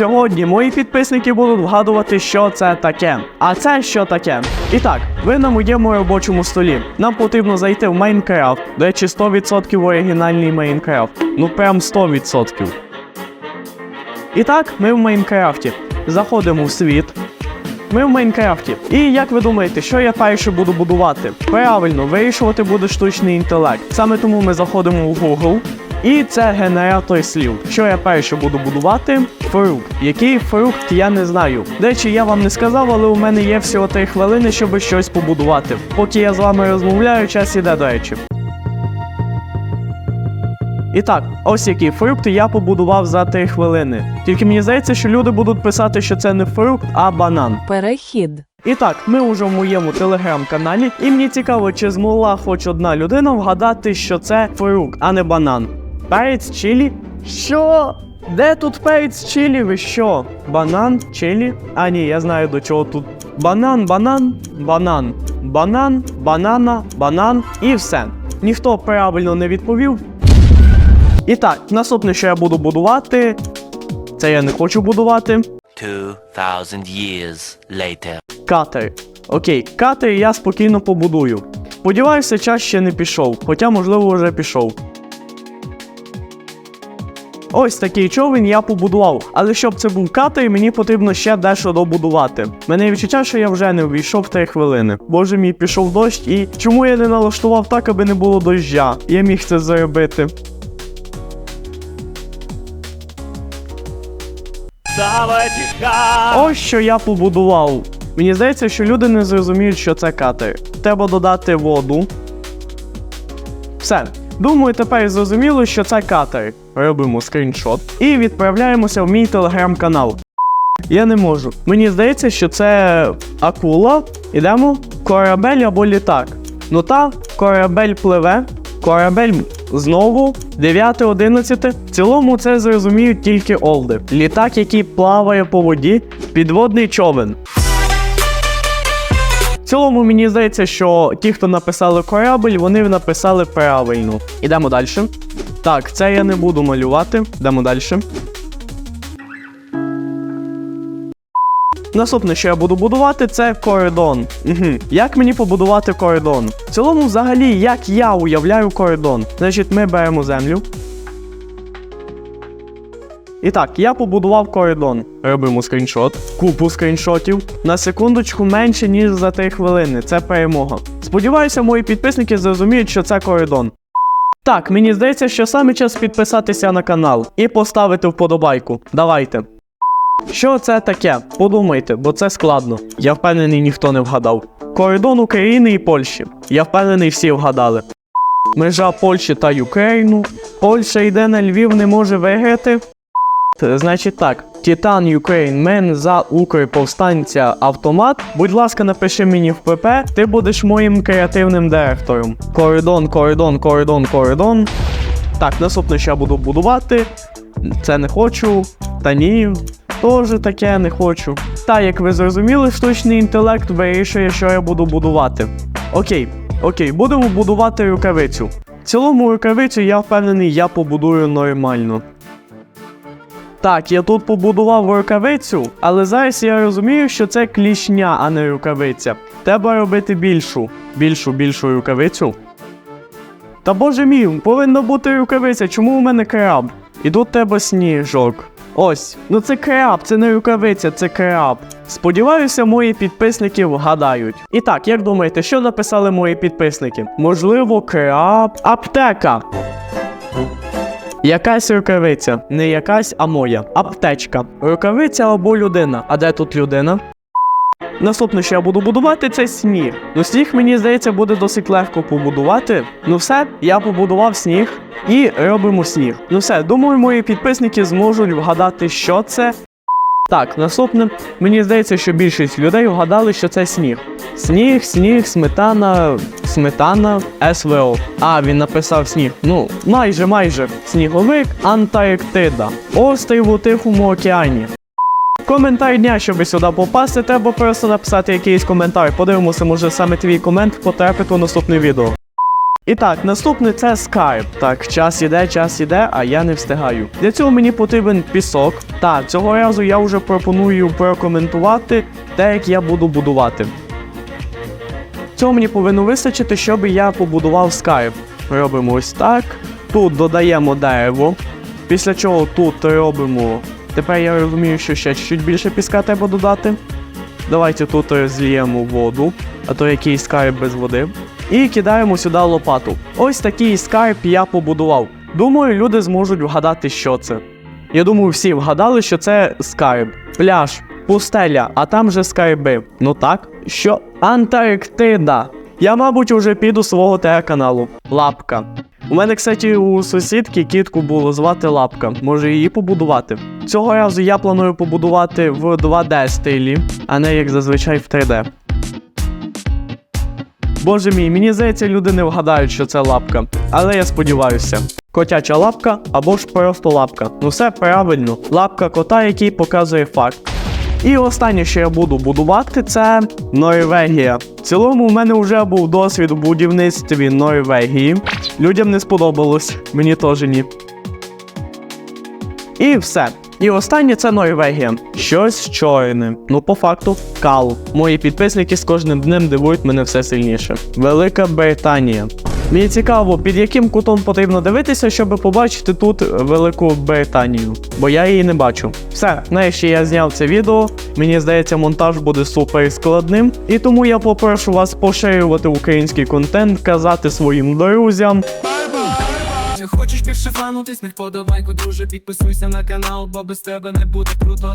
Сьогодні мої підписники будуть вгадувати, що це таке. А це що таке? І так, ви на моєму робочому столі. Нам потрібно зайти в Майнкрафт. До речі, 100% оригінальний Майнкрафт. Ну прям 100%. І так, ми в Майнкрафті. Заходимо в світ. Ми в Майнкрафті. І як ви думаєте, що я перше буду будувати? Правильно, вирішувати буде штучний інтелект. Саме тому ми заходимо в Google. І це генератор слів. Що я перше буду будувати? Фрукт. Який фрукт, я не знаю. До речі, я вам не сказав, але у мене є всього 3 хвилини, щоб щось побудувати. Поки я з вами розмовляю, час іде до речі. І так, ось який фрукт я побудував за 3 хвилини. Тільки мені здається, що люди будуть писати, що це не фрукт, а банан. Перехід. І так, ми уже в моєму телеграм-каналі, і мені цікаво, чи змогла хоч одна людина вгадати, що це фрукт, а не банан. Перець чилі? Що? Де тут перець чилі? Ви що? Банан, чилі? А ні, я знаю до чого тут. Банан, банан, банан, банан, банана, банан і все. Ніхто правильно не відповів. І так, наступне, що я буду будувати. Це я не хочу будувати. 2,000 years later. Катер. Окей, катер я спокійно побудую. Сподіваюся, час ще не пішов, хоча, можливо, вже пішов. Ось такий човен я побудував, але щоб це був катер, мені потрібно ще дещо добудувати. Мене відчуття, що я вже не ввійшов 3 хвилини. Боже мій пішов дощ, і чому я не налаштував так, аби не було доща? Я міг це зробити. Ось що я побудував. Мені здається, що люди не зрозуміють, що це катер. Треба додати воду. Все. Думаю, тепер зрозуміло, що це катер. Робимо скріншот і відправляємося в мій телеграм-канал. Я не можу. Мені здається, що це акула. Ідемо. Корабель або літак. Ну та, корабель пливе, корабель знову, 9, 11. В цілому це зрозуміють тільки олди. Літак, який плаває по воді, підводний човен. Цілому мені здається, що ті, хто написали корабль, вони написали правильно. Ідемо далі. Так, це я не буду малювати. Йдемо далі. Наступне, що я буду будувати, це коридон. Угу. Як мені побудувати коридон? В цілому, взагалі, як я уявляю коридон. Значить, ми беремо землю. І так, я побудував коридон. Робимо скріншот. Купу скріншотів. На секундочку менше, ніж за 3 хвилини. Це перемога. Сподіваюся, мої підписники зрозуміють, що це коридон. Так, мені здається, що саме час підписатися на канал і поставити вподобайку. Давайте. Що це таке? Подумайте, бо це складно. Я впевнений, ніхто не вгадав. Кордон України і Польщі. Я впевнений, всі вгадали. Межа Польщі та Україну. Польща йде на Львів, не може виграти. Значить так, Титан Ukraine Мен за Укрповстанця автомат. Будь ласка, напиши мені в ПП, ти будеш моїм креативним директором. Коридон, коридон, коридон, коридон. Так, наступне, що я буду будувати. Це не хочу. Та ні, теж таке не хочу. Та, як ви зрозуміли, штучний інтелект вирішує, що я буду будувати. Окей, окей, будемо будувати рукавицю. В цілому рукавицю я впевнений, я побудую нормально. Так, я тут побудував рукавицю, але зараз я розумію, що це клішня, а не рукавиця. Треба робити більшу, більшу, більшу рукавицю. Та боже мій, повинна бути рукавиця, чому у мене краб? І тут треба сніжок. Ось, ну це краб, це не рукавиця, це краб. Сподіваюся, мої підписники вгадають. І так, як думаєте, що написали мої підписники? Можливо, краб. Аптека. Якась рукавиця. Не якась, а моя. Аптечка. Рукавиця або людина. А де тут людина? Наступне, що я буду будувати, це сніг. Ну, сніг, мені здається, буде досить легко побудувати. Ну все, я побудував сніг і робимо сніг. Ну все, думаю, мої підписники зможуть вгадати, що це. Так, наступне, мені здається, що більшість людей вгадали, що це сніг. Сніг, сніг, сметана, сметана, СВО. А, він написав сніг. Ну, майже, майже. Сніговик, Антарктида. Острів у Тихому океані. Коментар дня, щоб сюди попасти, треба просто написати якийсь коментар. Подивимося, може саме твій комент потрапить у наступне відео. І так, наступне це скайп. Так, час іде, час іде, а я не встигаю. Для цього мені потрібен пісок. Так, цього разу я вже пропоную прокоментувати те, як я буду будувати. Цього мені повинно вистачити, щоб я побудував скайп. Робимо ось так. Тут додаємо дерево. Після чого тут робимо. Тепер я розумію, що ще чуть більше піска треба додати. Давайте тут зліємо воду, а то якийсь скайп без води. І кидаємо сюди лопату. Ось такий скайп я побудував. Думаю, люди зможуть вгадати, що це. Я думаю, всі вгадали, що це скайп. Пляж, пустеля, а там же скайби. Ну так, що Антарктида. Я, мабуть, уже піду свого телеканалу. Лапка. У мене, кстати, у сусідки кітку було звати Лапка. Може її побудувати. Цього разу я планую побудувати в 2D стилі, а не як зазвичай в 3D. Боже мій, мені здається, люди не вгадають, що це лапка. Але я сподіваюся. Котяча лапка або ж просто лапка. Ну все правильно. Лапка кота, який показує факт. І останнє, що я буду будувати, це Норвегія. В цілому, у мене вже був досвід у будівництві Норвегії. Людям не сподобалось, мені теж ні. І все. І останнє це Норвегія. Щось чорне. Ну, по факту, кал. Мої підписники з кожним днем дивують мене все сильніше. Велика Британія. Мені цікаво, під яким кутом потрібно дивитися, щоб побачити тут Велику Британію. Бо я її не бачу. Все, нарешті я зняв це відео. Мені здається, монтаж буде супер складним. І тому я попрошу вас поширювати український контент, казати своїм друзям. Хочеш більше фанутись, не вподобайку, друже, підписуйся на канал, бо без тебе не буде круто.